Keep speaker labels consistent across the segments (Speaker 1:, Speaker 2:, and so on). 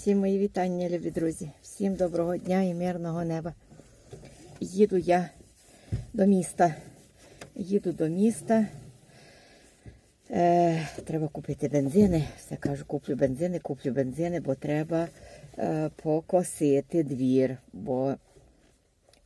Speaker 1: Всім мої вітання, любі друзі. Всім доброго дня і мирного неба. Їду я до міста. Їду до міста. Е, треба купити бензини. Все кажу, куплю бензини, куплю бензини, бо треба е, покосити двір, бо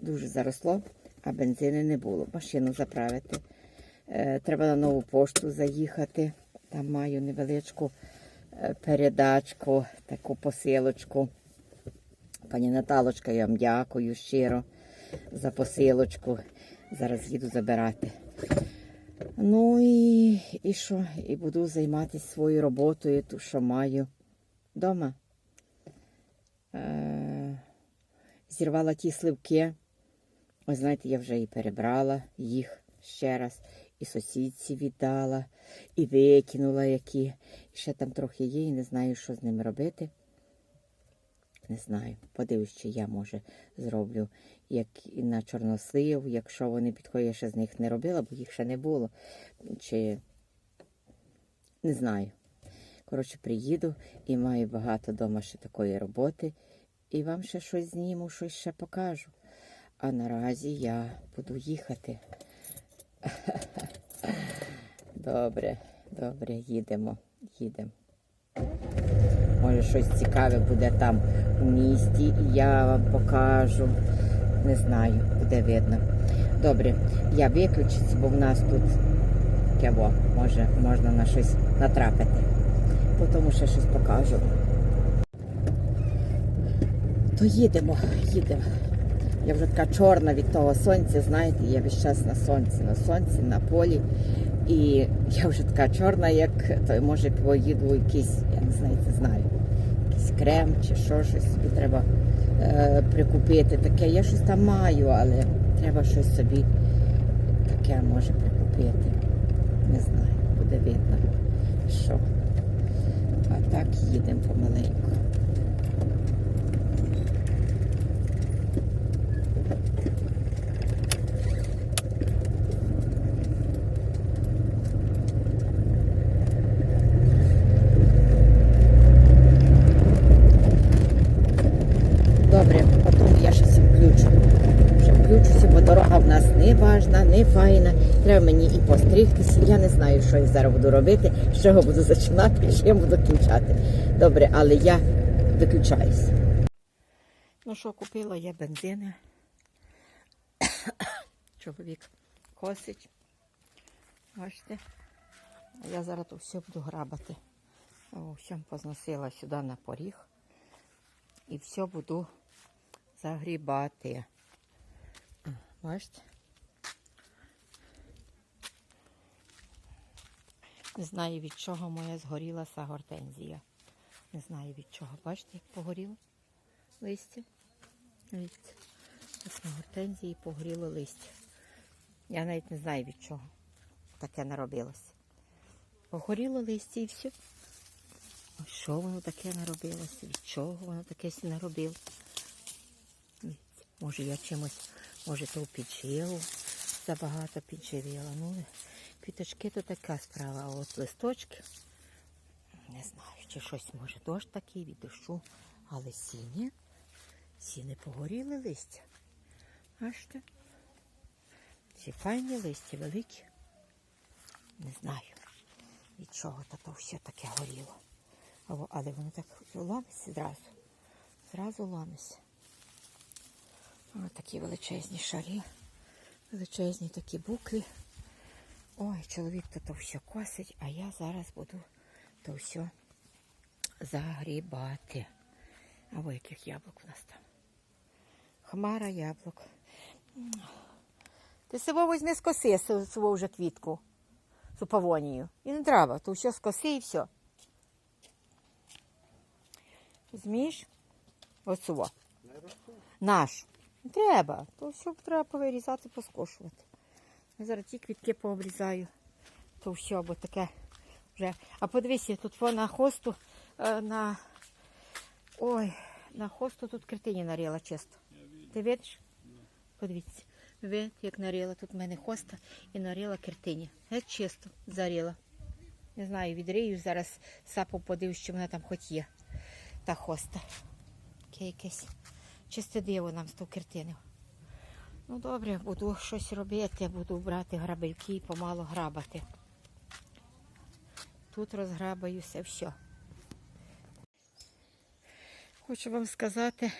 Speaker 1: дуже заросло, а бензини не було. Машину заправити. Е, треба на нову пошту заїхати. Там маю невеличку передачку, таку посилочку. Пані Наталочка, я вам дякую щиро за посилочку. Зараз їду забирати. Ну і, і що? І буду займатися своєю роботою, ту, що маю вдома. Е, зірвала ті сливки. Ви знаєте, я вже і перебрала їх ще раз, і сусідці віддала, і викинула які. І ще там трохи є, і не знаю, що з ними робити. Не знаю. Подивлюсь, чи я, може, зроблю як і на чорнослив, якщо вони підходять, я ще з них не робила, бо їх ще не було. Чи не знаю. Коротше, приїду і маю багато вдома ще такої роботи. І вам ще щось зніму, щось ще покажу. А наразі я буду їхати. Добре, добре, їдемо, їдемо. Може, щось цікаве буде там у місті, і я вам покажу. Не знаю, буде видно. Добре, я виключусь, бо в нас тут кево, може, можна на щось натрапити. Потім ще щось покажу. То їдемо, їдемо. Я вже така чорна від того сонця, знаєте, я весь час на сонці, на сонці, на полі. І я вже така чорна, як то може поїду якийсь, я не знаю, це знаю, якийсь крем чи що, щось собі треба е, прикупити. Таке. Я щось там маю, але треба щось собі таке може прикупити. Не знаю, буде видно, що. А так їдемо помаленьку. Добре, потім я щось включу. Включуся, бо дорога в нас не важна, не файна. Треба мені і постригтися. Я не знаю, що я зараз буду робити, з чого буду починати і чим буду кінчати. Добре, але я виключаюся. Ну що, купила я бензини. Чоловік косить. Бачите? А я зараз то все буду грабати. Все позносила сюди на поріг і все буду загрібати. Бачите? Не знаю від чого моя згорілася гортензія. Не знаю від чого. Бачите, як погоріло листя? Дивіться. Ось на гортензії погоріло листя. Я навіть не знаю від чого таке наробилося. Погоріло листя і все. Що воно таке наробилося? Від чого воно таке наробило? Може я чимось, може то підживу, забагато підживила. Ну, квіточки то така справа, а от листочки, не знаю, чи щось може дощ такий від дощу, але сіні, сіни погоріли листя. Бачите? Ці файні листя великі. Не знаю, від чого то, то все таке горіло. Але воно так ламиться зразу. Зразу ламиться. Ось такі величезні шарі, величезні такі буклі. Ой, чоловік то, то все косить, а я зараз буду то все загрібати. Або яких яблук у нас там. Хмара яблук. Ти себе візьми скоси свою вже квітку. Цю павонію. І не треба, то все скоси і все. Змієш? Оцього. Наш. Треба. То все треба повирізати, поскошувати. Я зараз ті квітки пообрізаю. То все, бо таке вже. А подивися, тут во на хосту, е, на. Ой, на хосту тут картині наріла чисто. Ти видиш? Подивіться. Ви, як наріла, тут в мене хоста і наріла картині. Геть чисто заріла. Не знаю, відрию зараз сапу подивлюсь, чи вона там хоч є. та хоста. Таке чисте диво нам з ту картину. Ну добре, буду щось робити, буду брати грабельки і помалу грабати. Тут розграбаюся все. Хочу вам сказати,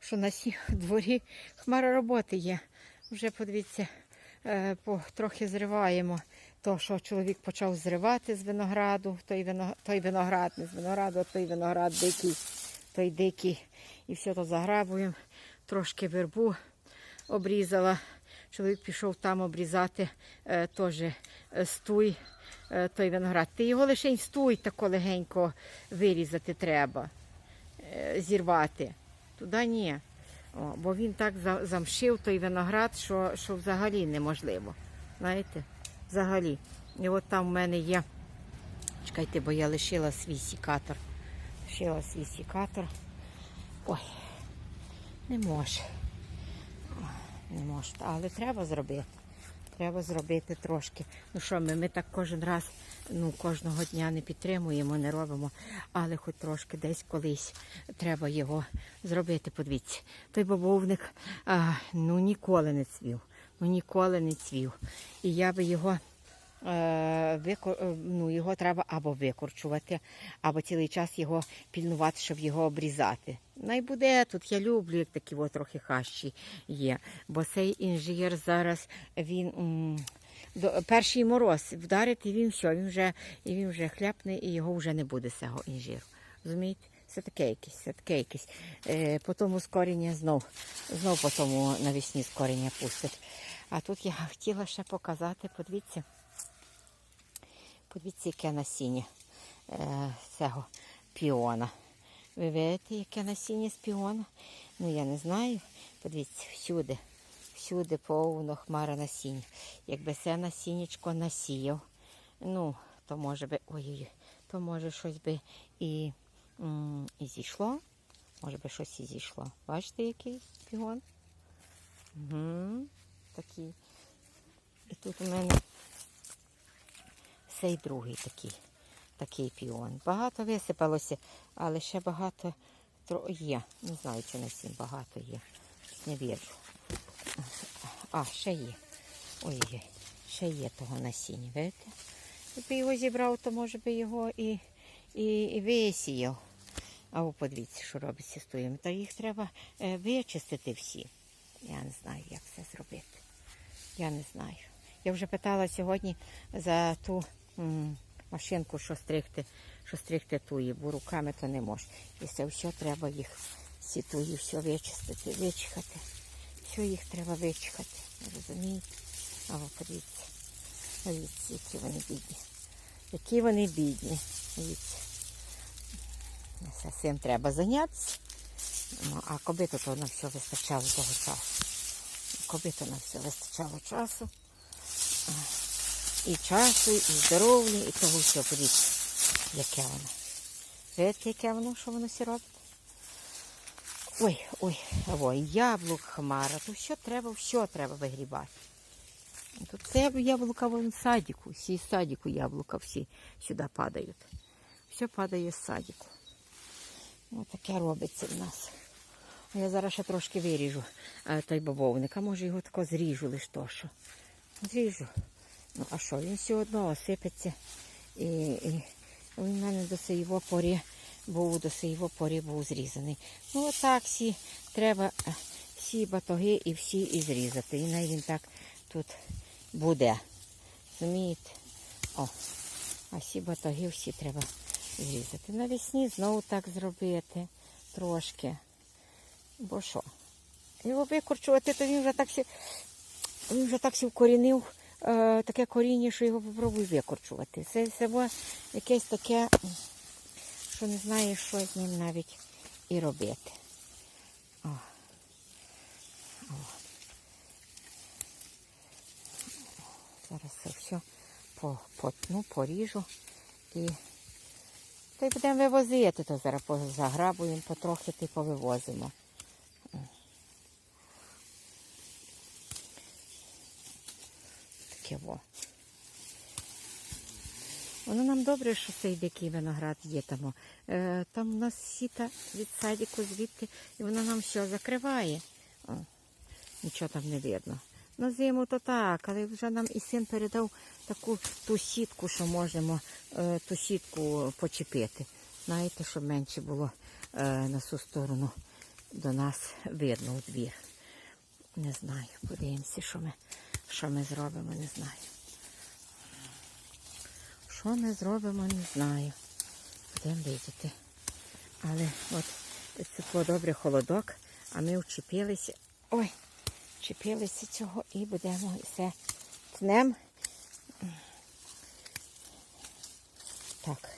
Speaker 1: що на дворі хмара роботи є. Вже подивіться, е, по, трохи зриваємо. То, що чоловік почав зривати з винограду, той, вино, той виноград, не з винограду, а той виноград дикий, той дикий. І все то заграбуємо. Трошки вербу обрізала. Чоловік пішов там обрізати е, теж е, стуй, е, той виноград. Ти його лише стуй тако легенько вирізати треба е, зірвати. Туди ні. О, бо він так замшив той виноград, що, що взагалі неможливо. Знаєте? Взагалі. І от там в мене є. Чекайте, бо я лишила свій сікатор. Лишила свій сікатор. Ой, не може. Не може. Але треба зробити. Треба зробити трошки. Ну що, ми, ми так кожен раз, ну кожного дня не підтримуємо, не робимо, але хоч трошки десь колись треба його зробити. Подивіться, той бобовник а, ну ніколи не цвів. Ну ніколи не цвів. І я би його. Е, е, Ну, його треба або викорчувати, або цілий час його пільнувати, щоб його обрізати. Най буде тут, я люблю, як такі от трохи хащі є. Бо цей інжир зараз він до, перший мороз вдарить, і він все, він вже, і він вже хляпне, і його вже не буде цього інжиру. Розумієте? Це таке якесь, це таке якесь. Е, по тому скоріння знов, знов по тому навесні скоріння пустить. А тут я хотіла ще показати, подивіться. Подивіться, яке насіння е, цього піона. Ви видите, яке насіння з піона? Ну, я не знаю. Подивіться, всюди, всюди повно хмара насіння. Якби це насіннячко насіяв, ну, то може би, ой-ой, то може щось би і, і зійшло. Може би щось і зійшло. Бачите, який піон? Угу, такий. І тут у мене цей другий такий, такий піон. Багато висипалося, але ще багато є. Не знаю, чи на сім багато є. Не вірю. А, ще є. Ой-ой, ще є того насіння, видите? Якби його зібрав, то може би його і, і, і висіяв. А ви подивіться, що робиться з тоєм. Та їх треба е, вичистити всі. Я не знаю, як це зробити. Я не знаю. Я вже питала сьогодні за ту машинку, що стригти, що стригти туї, бо руками то не можеш. І це все треба їх, всі туї, все вичистити, вичихати. Все їх треба вичихати. Розумієте? А ви подивіться. Дивіться, які вони бідні. Які вони бідні. Дивіться. Цим треба зайнятися. Ну, а кобиту то на все вистачало того часу. Кобиту на все вистачало часу. І часу, і здоров'я, і того все, подивіться, яке воно. Видите, яке воно, що воно всі робить? Ой, ой, ой, яблук хмара, то все треба, все треба вигрібати. Тут це яблука вон в садіку, всі з садіку яблука всі сюди падають. Все падає з садіку. Ось таке робиться в нас. Я зараз ще трошки виріжу е, той бобовник, а може його тако зріжу лиш то що. Зріжу. Ну а що, він все одно осипеться. І, і він в мене до своєї порі був, до своєї порі був зрізаний. Ну отак всі треба всі батоги і всі і зрізати. І най він так тут буде. Розумієте? О, а всі батоги всі треба зрізати. Навесні знову так зробити трошки. Бо що? Його викорчувати, то він вже так сі, він вже так сі вкорінив е, таке коріння, що його попробуй викорчувати. Це, було якесь таке, що не знаєш, що з ним навіть і робити. О. О. Зараз це все потну, поріжу і та й будемо вивозити, то зараз заграбуємо, потрохи ти повивозимо. Во. Воно нам добре, що цей дикий виноград є там. Е, там у нас сіта від садіку звідти, і воно нам все закриває. О, нічого там не видно. На зиму то так, але вже нам і син передав таку ту сітку, що можемо е, ту сітку почепити. Знаєте, щоб менше було е, на цю сторону до нас видно у двір. Не знаю, подивимося, що ми, що ми зробимо, не знаю. Що ми зробимо, не знаю. Будемо видіти. Але от це добре холодок, а ми вчепилися. Ой, вчепилися цього і будемо все тнем. Так,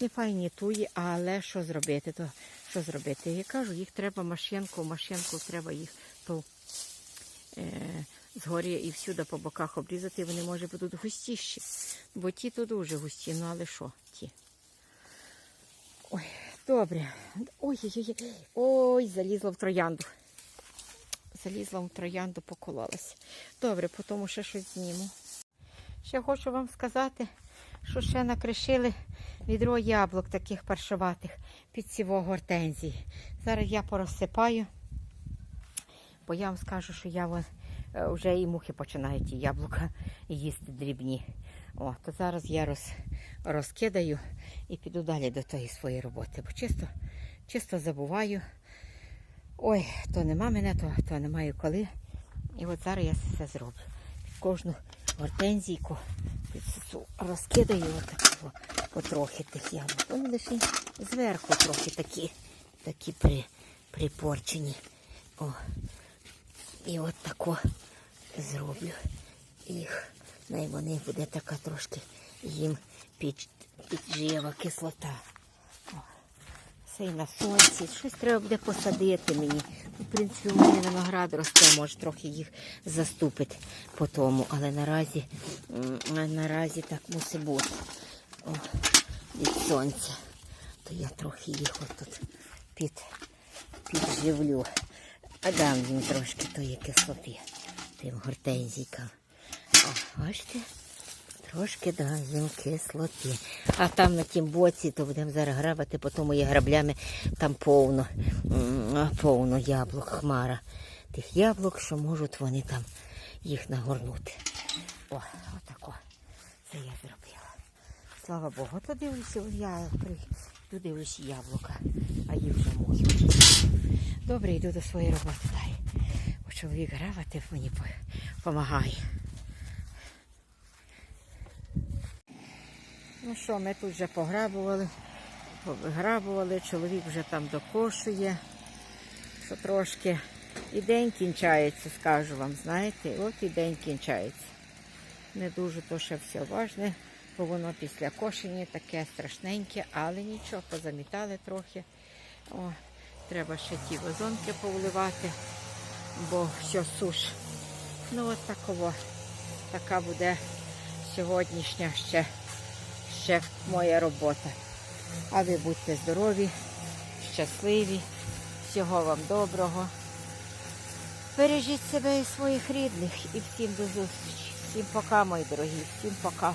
Speaker 1: не файні туї, але що зробити? То що зробити? Я кажу, їх треба машинку, машинку треба їх то е, згорі і всюди по боках обрізати, вони може будуть густіші. Бо ті то дуже густі, ну але що ті? Ой, добре. Ой-ой-ой. Ой, залізла в троянду. Залізла в троянду, покололась. Добре, по тому ще щось зніму. Ще хочу вам сказати, що ще накришили відро яблук таких паршоватих під сіво гортензії. Зараз я порозсипаю, бо я вам скажу, що я вон, е, вже і мухи починають ті яблука їсти дрібні. О, то зараз я роз, розкидаю і піду далі до тої своєї роботи, бо чисто, чисто забуваю. Ой, то нема мене, то, то не маю коли. І от зараз я все зроблю. Кожну гортензійку розкидаю отаку потрохи тих яблук. Вони лише зверху трохи такі, такі при, припорчені. О. І от тако зроблю їх. Най вони буде така трошки їм під, піджива кислота. Це і на сонці. Щось треба буде посадити мені. В принципі, у мене виноград росте, може трохи їх заступить по тому. Але наразі, наразі так мусить бути. О, від сонця. То я трохи їх отут під, підживлю. А дам їм трошки тої кислоти, тим гортензійкам. О, бачите? Трошки даємо кислоти. А там на тім боці, то будемо зараз грабати, по тому є граблями там повно, повно яблук, хмара. Тих яблук, що можуть вони там їх нагорнути. О, отако. Це я зробила. Слава Богу, то дивлюся, я при- дивлюся яблука, а їх вже мухи. Добре, йду до своєї роботи далі. Бо чоловік грабати мені допомагає. Ну що, ми тут вже пограбували, повиграбували, чоловік вже там докошує, що трошки. І день кінчається, скажу вам, знаєте, от і день кінчається. Не дуже то ще все важне, бо воно після кошення таке страшненьке, але нічого, позамітали трохи. О, треба ще ті вазонки повливати, бо все суш. Ну от такого, така буде сьогоднішня ще ще моя робота. А ви будьте здорові, щасливі, всього вам доброго. Бережіть себе і своїх рідних і всім до зустрічі. Всім пока, мої дорогі, всім пока.